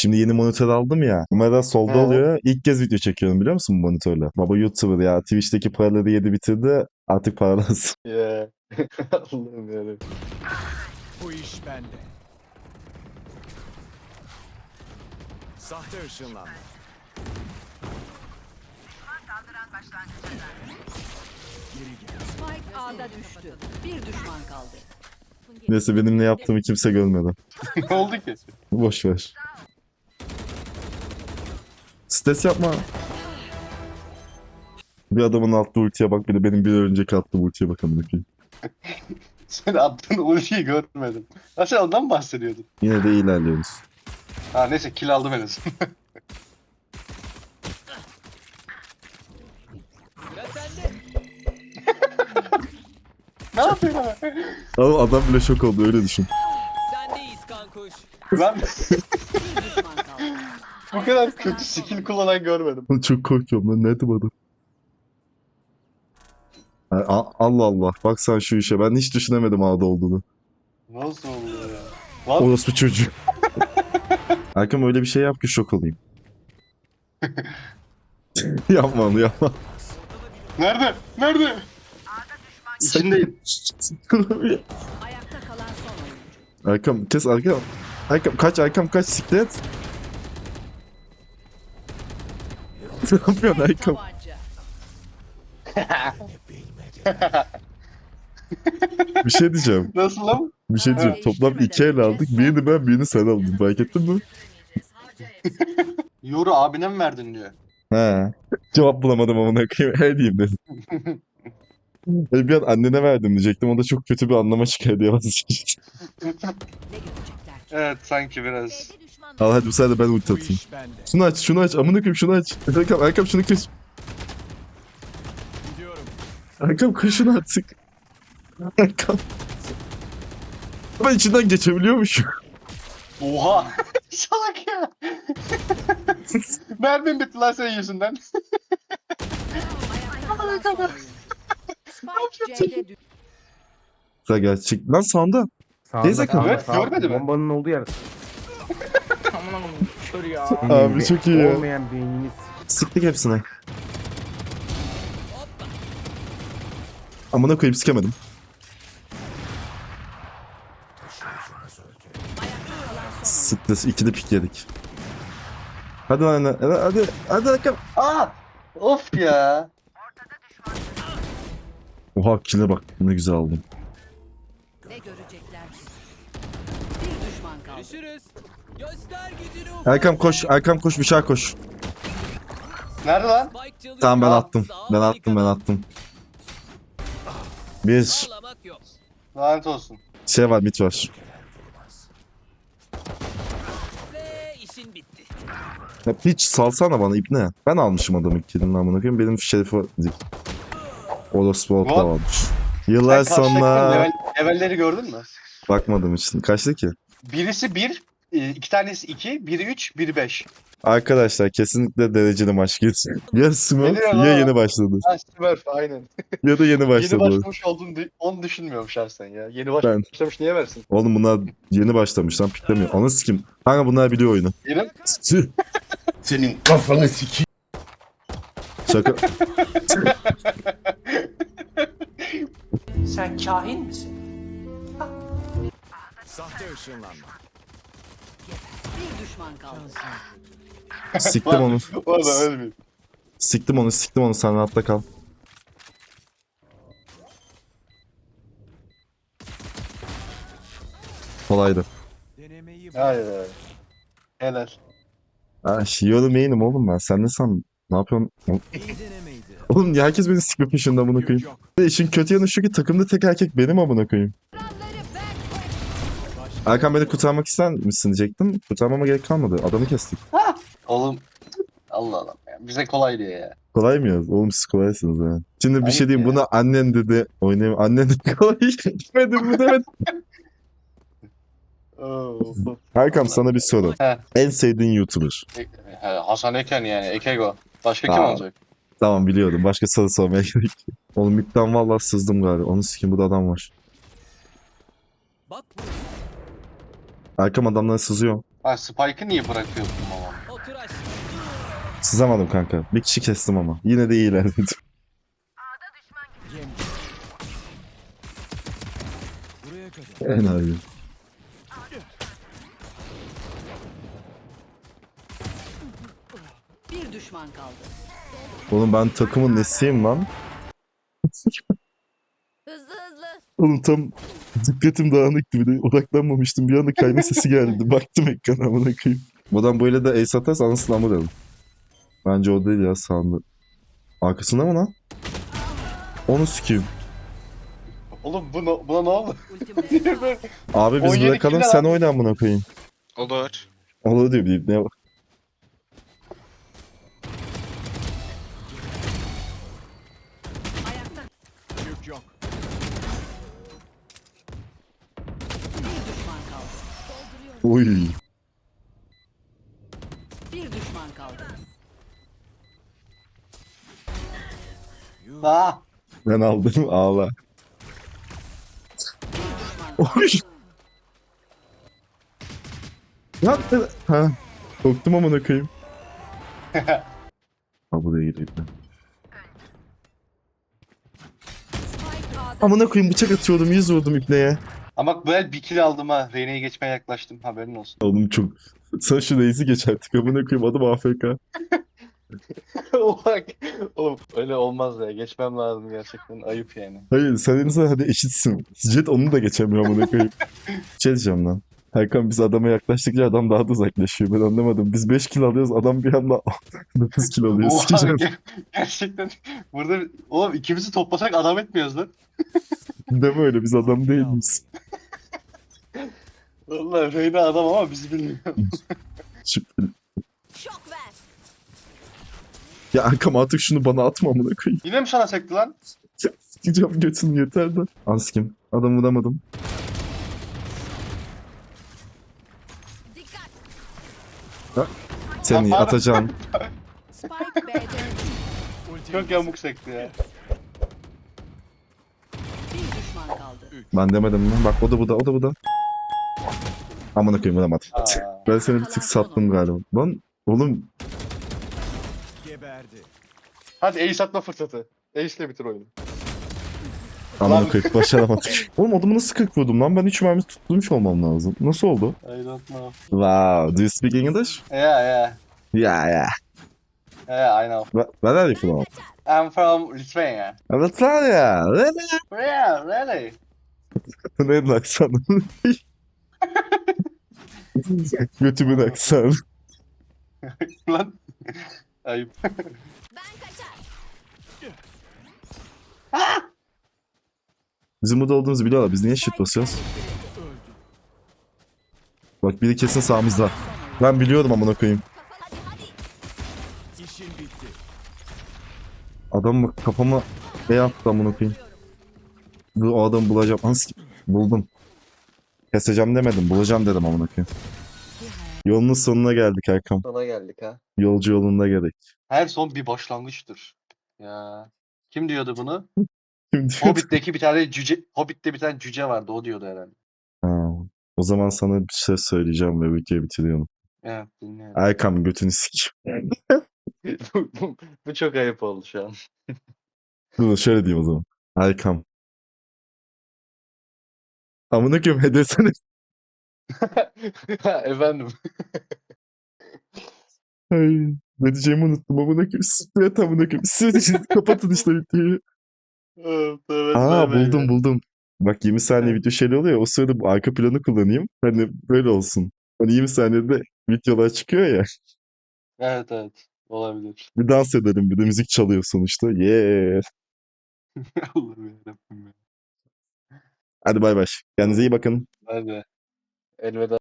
Şimdi yeni monitör aldım ya. Kamera solda He. oluyor. İlk kez video çekiyorum biliyor musun bu monitörle? Baba YouTuber ya. Twitch'teki paraları yedi bitirdi. Artık para lazım. Ya. Allah'ım yarabbim. Bu iş bende. Sahte ışınlanma. Spike A'da düştü. Bir düşman kaldı. Neyse benim ne yaptığımı kimse görmedi. ne oldu ki? Boş ver. Stres yapma. Bir adamın attığı ultiye bak bir de benim bir önceki attığım ultiye bak amına koyayım. Sen attığın ultiyi görmedim. Ha sen ondan mı bahsediyordun? Yine de ilerliyoruz. Ha neyse kill aldım en azından. ne yapıyor ama? Adam bile şok oldu öyle düşün. Sendeyiz kankuş. Kaldı. bu kadar kötü skill kullanan görmedim. Çok korkuyorum lan nerede bu adam? Allah Allah bak sen şu işe ben hiç düşünemedim A'da olduğunu. Nasıl oluyor ya? Lan Orospu çocuğu. Erkem öyle bir şey yap ki şok olayım. yapma onu yapma. nerede? Nerede? İçindeyim. Ayakta kalan son oyuncu. Erkam kes Erkam. Erkam kaç Erkam kaç siklet. Ne yapıyorsun? Tabanca. Bir şey diyeceğim. Nasıl lan? Bir şey diyeceğim. Toplam iki el aldık. Birini ben birini sen aldın. Fark ettin mi? Yoru abine mi verdin diyor. He. Cevap bulamadım amına koyayım. He diyeyim dedim. Bir an annene verdim diyecektim. O da çok kötü bir anlama çıkar diye? Evet sanki biraz. Al hadi bu sefer de ben ulti atayım. Şunu aç, şunu aç. Amına koyayım şunu aç. Erkam, Erkam şunu. Gidiyorum. Erkam kır şunu artık. Erkam. Ben içinden geçebiliyormuşum. Oha! Salak ya. Mermim bitti lan senin yüzünden. Düştü. Sen gerçek. Lan sağında. Sağında, Gerizekalı. sağında, Evet, sağında. görmedi mi? Bombanın olduğu yer. Kör ya. Abi çok iyi ya. Olmayan beyniniz. Siktik hepsine. Amına koyayım sikemedim. Siktir ikili pik yedik. Hadi lan hadi hadi hadi Erkam. Aa! Of ya. Oha kile bak ne güzel aldım. Ne görecekler? Bir düşman kaldı. Görüşürüz. Göster gücünü. Erkam koş Erkam koş bir şey koş. Nerede lan? Tamam ben attım. Ben attım ben attım. Bir. Lanet olsun. şey var mit var. Ve işin bitti. Ya hiç salsana bana ipne. Ben almışım adamın kilini amına koyayım. Benim şerifi Orospu Old da What? varmış. Yıllar Sen karşıdaki sonra level, levelleri gördün mü? bakmadım için. Kaçtı ki? Birisi 1, iki tanesi 2, biri 3, biri 5. Arkadaşlar kesinlikle dereceli maç geçsin. Ya Smurf Geliyor ya lan. yeni başladı. Ha Smurf aynen. Ya da yeni Yeni başladı. başlamış olduğunu di- onu düşünmüyorum şahsen ya. Yeni baş- Ben- başlamış niye versin? Oğlum bunlar yeni başlamış lan piklemiyor. Anı sikim. Kanka bunlar biliyor oyunu. Yeni Tüh, Senin kafanı sikeyim. Şaka. Sen kahin misin? Sahte ışınlanma. Bir düşman kaldı. Siktim onu. Ölmeyeyim. Siktim onu siktim onu sen rahatta kal. Kolaydı. Denemeyi Hayır hayır. Helal. Ha, yorum yayınım oğlum ben. Sen ne san? Ne yapıyorsun? Oğlum- iyi denemeydi. Oğlum ya herkes beni sikme peşinde amına koyayım. işin kötü yanı şu ki takımda tek erkek benim amına koyayım. Erkan beni kurtarmak ister misin diyecektim. Kurtarmama gerek kalmadı. Adamı kestik. Oğlum Allah Allah. ya. Bize kolay diyor ya. Kolay mı yaz? Oğlum siz kolaysınız ha. Şimdi bir Ayıp şey diyeyim. ya. Buna annen dedi. Oynayayım. Annen dedi kolay. Gitmedim mi demedim. Oo. Erkan sana bir soru. He. En sevdiğin YouTuber. E- he, Hasan Eken yani. Ekego. Başka kim olacak? Tamam biliyordum. Başka soru sormaya gerek yok. Oğlum midden vallahi sızdım galiba. Onu sikim burada adam var. Bak Erkam adamlara sızıyor. Ha Spike'ı niye bırakıyorsun aşağı. Sızamadım kanka. Bir kişi kestim ama. Yine de iyi ilerledim. Yem. Buraya kadar. En abi. Bir düşman kaldı. Oğlum ben takımın nesiyim lan? Hızlı hızlı. Oğlum tam dikkatim dağınıktı bir de odaklanmamıştım. Bir anda kayma sesi geldi. Baktım ekrana amına koyayım. Adam böyle de ace atarsa anasını dedim. Bence o değil ya sandı. Arkasında mı lan? Onu sikeyim. Oğlum bu ne- buna ne oldu? Abi biz 17 bırakalım kilo sen oyna amına koyayım. Olur. Olur diyor bir ne bak. ayakta. Yük yok. Bir düşman kaldı. Oy. Bir düşman kaldı. Aa! Ben aldım ağla. Oy. Ya ha. Korktum amına koyayım. Ha buraya. Spike A'da Amına koyayım bıçak atıyordum yüz vurdum ipneye. Ama bak böyle bir kill aldım ha. Reyna'ya geçmeye yaklaştım. Haberin olsun. Oğlum çok... Sen şu reisi geç artık amına koyayım adam AFK. bak. Oğlum öyle olmaz ya. Geçmem lazım gerçekten. Ayıp yani. Hayır sen en azından hadi eşitsin. Jet onu da geçemiyor amına koyayım. şey diyeceğim lan. Erkan biz adama yaklaştıkça adam daha da uzaklaşıyor. Ben anlamadım. Biz 5 kill alıyoruz adam bir anda 9 kill alıyor. Oha, Sikeceğim. ger- gerçekten burada oğlum ikimizi toplasak adam etmiyoruz lan. Deme öyle biz adam değil miyiz? Vallahi Reyna adam ama bizi bilmiyor. Şüpheli. şok ver. Ya Erkan artık şunu bana atma amına koyayım. Yine mi sana sekti lan? Sikeceğim götün yeter de. Anskim. Adamı vuramadım. Seni atacağım. Spike B'de Ultim Çok yamuk sekti ya. bir düşman kaldı. Ben demedim mi? Bak o da bu da o da bu da. Amına koyayım vuramadım. Aa. Ben seni bir tık sattım galiba. Lan oğlum geberdi. Hadi ace atma fırsatı. Ace'le bitir oyunu. Amına koyup başaramadık. Oğlum adamı nasıl 40 vurdum lan? Ben 3 mermi tutturmuş olmam lazım. Nasıl oldu? I don't know. Wow. Do you speak English? Yeah, yeah. Yeah, yeah. Yeah, I know. Where, where are you from? I'm from Lithuania. Australia. Yeah, really? Ne aksanı? Götümün aksanı. Lan. Ayıp. Ben kaçar. Bizim burada olduğumuzu biliyorlar. Biz niye shit basıyoruz? Bak biri kesin sağımızda. Ben biliyorum amına koyayım. Adam bak kafama E attı amına koyayım. Bu adamı bulacağım. Ans buldum. Keseceğim demedim. Bulacağım dedim amına koyayım. Yolunun sonuna geldik Erkam. Sana geldik ha. Yolcu yolunda gerek. Her son bir başlangıçtır. Ya. Kim diyordu bunu? Hobbit'teki bir tane cüce, Hobbit'te bir tane cüce vardı. O diyordu herhalde. Ha, o zaman sana bir şey söyleyeceğim ve videoyu bitiriyorum. Evet, dinliyorum. Erkam götünü sik. bu, bu- bu çok ayıp oldu şu an. Dur şöyle diyeyim o zaman. Erkam. Amına koyayım hedesene. Efendim. Ay, ne diyeceğimi unuttum amına koyayım. Evet amına koyayım. Siz kapatın işte videoyu. Evet, evet, Aa evet. buldum buldum. Bak 20 saniye video şeyli oluyor ya o sırada bu arka planı kullanayım. Hani böyle olsun. Hani 20 saniyede videolar çıkıyor ya. Evet evet. Olabilir. Bir dans edelim bir de müzik çalıyor sonuçta. Yeah. Allah'ım yarabbim ya. Hadi bay bay. Kendinize iyi bakın. Hadi. Elveda.